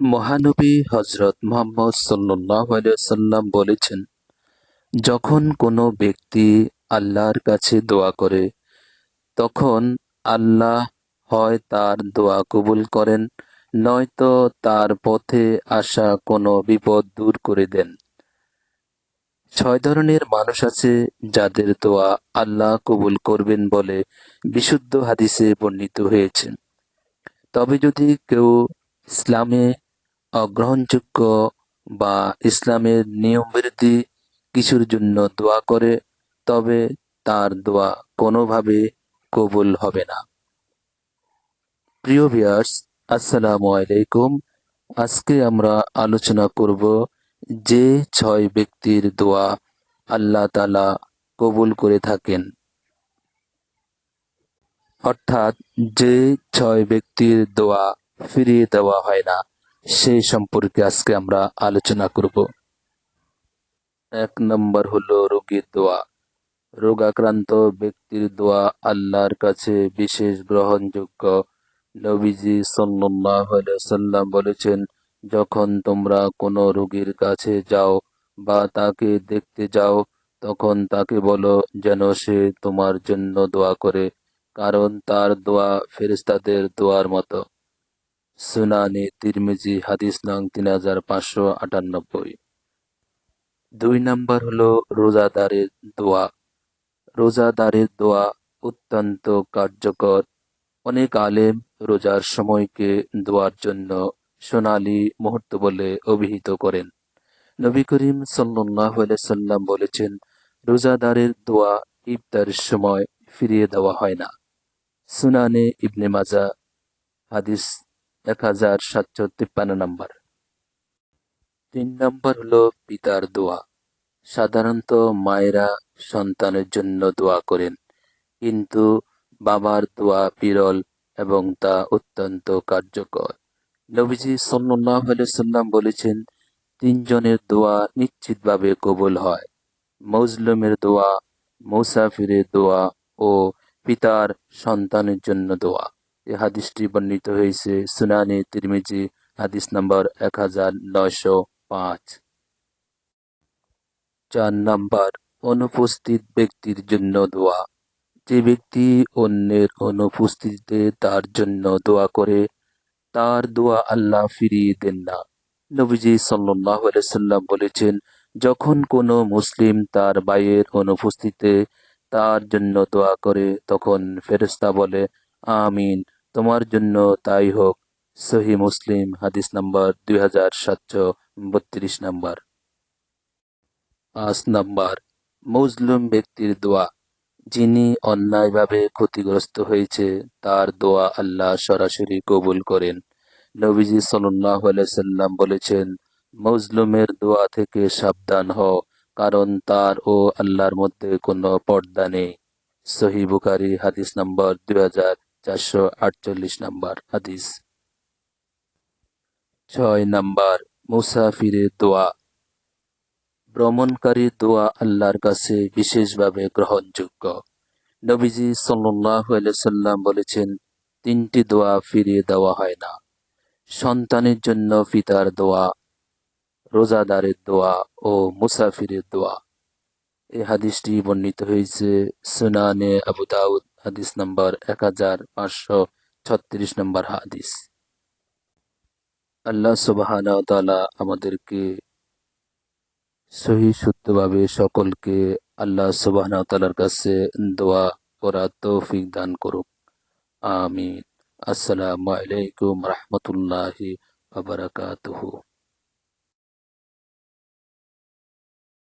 মহানবী হজরত মোহাম্মদ সাল্লাম বলেছেন, যখন কোনো ব্যক্তি আল্লাহর কাছে দোয়া করে, তখন আল্লাহ হয় তার দোয়া কবুল করেন, নয়তো তার পথে আসা কোনো বিপদ দূর করে দেন। ছয় ধরনের মানুষ আছে যাদের দোয়া আল্লাহ কবুল করবেন বলে বিশুদ্ধ হাদিসে বর্ণিত হয়েছে। তবে যদি কেউ ইসলামে অগ্রহণযোগ্য বা ইসলামের নিয়ম বিরোধী কিছুর জন্য দোয়া করে, তবে তার দোয়া কোনোভাবে কবুল হবে না। প্রিয় ভিয়ার্স আসসালামু আলাইকুম। আজকে আমরা আলোচনা করব যে ছয় ব্যক্তির দোয়া আল্লাহ তালা কবুল করে থাকেন। অর্থাৎ যে ছয় ব্যক্তির দোয়া ফিরিয়ে দেওয়া হয় না সেই সম্পর্কে আজকে আমরা আলোচনা করব। এক নম্বর হলো রোগীর দোয়া। রোগাক্রান্ত ব্যক্তির দোয়া আল্লাহর কাছে বিশেষ গ্রহণযোগ্য। নবীজি সাল্লাহ সাল্লাম বলেছেন, যখন তোমরা কোনো রোগীর কাছে যাও বা তাকে দেখতে যাও, তখন তাকে বলো যেন সে তোমার জন্য দোয়া করে, কারণ তার দোয়া ফেরেস্তাদের দোয়ার মতো। সুনানি, তিরমিজি, হাদিস নং তিন হাজার পাঁচশো আটানব্বই। দুই নম্বর হলো রোজাদারের দোয়া। রোজাদারের দোয়া অত্যন্ত কার্যকর। অনেক আলেম রোজার সময়কে দোয়ার জন্য সোনালি মুহূর্ত বলে অভিহিত করেন। নবী করিম সাল্লাম বলেছেন, রোজাদারের দোয়া ইফতারের সময় ফিরিয়ে দেওয়া হয় না। সুনানে ইবনে মাজা হাদিস এক হাজার সাতশো তিপ্পান্ন নম্বর। তিন নম্বর হলো পিতার দোয়া। সাধারণত মায়েরা সন্তানের জন্য দোয়া করেন, কিন্তু বাবার দোয়া বিরল এবং তা অত্যন্ত কার্যকর। নবীজি সাল্লাহ সাল্লাম বলেছেন, তিনজনের দোয়া নিশ্চিতভাবে কবুল হয়। মজলুমের দোয়া, মুসাফিরের দোয়া ও পিতার সন্তানের জন্য দোয়া। এ হাদিসটি বর্ণিত হয়েছে সুনানি তিরমিজি, হাদিস নম্বর এক হাজার নয়শো পাঁচ। চার নম্বর, অনুপস্থিত ব্যক্তির জন্য দোয়া। যে ব্যক্তি অন্যের অনুপস্থিতিতে তার জন্য দোয়া করে, তার দোয়া আল্লাহ ফিরিয়ে দেন না। নবীজি সাল্লাহ সাল্লাম বলেছেন, যখন কোনো মুসলিম তার বাইয়ের অনুপস্থিতিতে তার জন্য দোয়া করে, তখন ফেরেস্তা বলে, আমিন। তোমার জন্য তাই হোক। সহি মুসলিম, হাদিস নাম্বার দুই হাজার সাতশো বত্রিশ নাম্বার। পাঁচ নাম্বার, মুসলিম ব্যক্তির দোয়া। যিনি অন্যায়ভাবে ক্ষতিগ্রস্ত হয়েছে, তার দোয়া আল্লাহ সরাসরি কবুল করেন। নবীজি সাল্লাহ সাল্লাম বলেছেন মজলুমের দোয়া থেকে সাবধান হও, কারণ তার ও আল্লাহর মধ্যে কোনো পর্দা নেই। সহি বুখারি, হাদিস নম্বর দুই হাজার চারশো আটচল্লিশ নম্বর হাদিস। ছয় নম্বর, মুসাফিরের দোয়া। ভ্রমণকারী দোয়া আল্লাহর কাছে বিশেষভাবে গ্রহণযোগ্য। নবীজি সাল্লাম বলেছেন, তিনটি দোয়া ফিরিয়ে দেওয়া হয় না। সন্তানের জন্য পিতার দোয়া, রোজাদারের দোয়া ও মুসাফিরের দোয়া। এই হাদিসটি বর্ণিত হয়েছে সুনানে আবু দাউদ, হাদিস নম্বর এক হাজার পাঁচশো ছত্রিশ নম্বর হাদিস। আল্লাহ সুবাহ আমাদেরকে সহি শুদ্ধভাবে সকলকে আল্লাহ সুবাহ তালার কাছে দোয়া করা তৌফিক দান করুক। আমিন। আসসালামু আলাইকুম রহমতুল্লাহি আবরকাতহু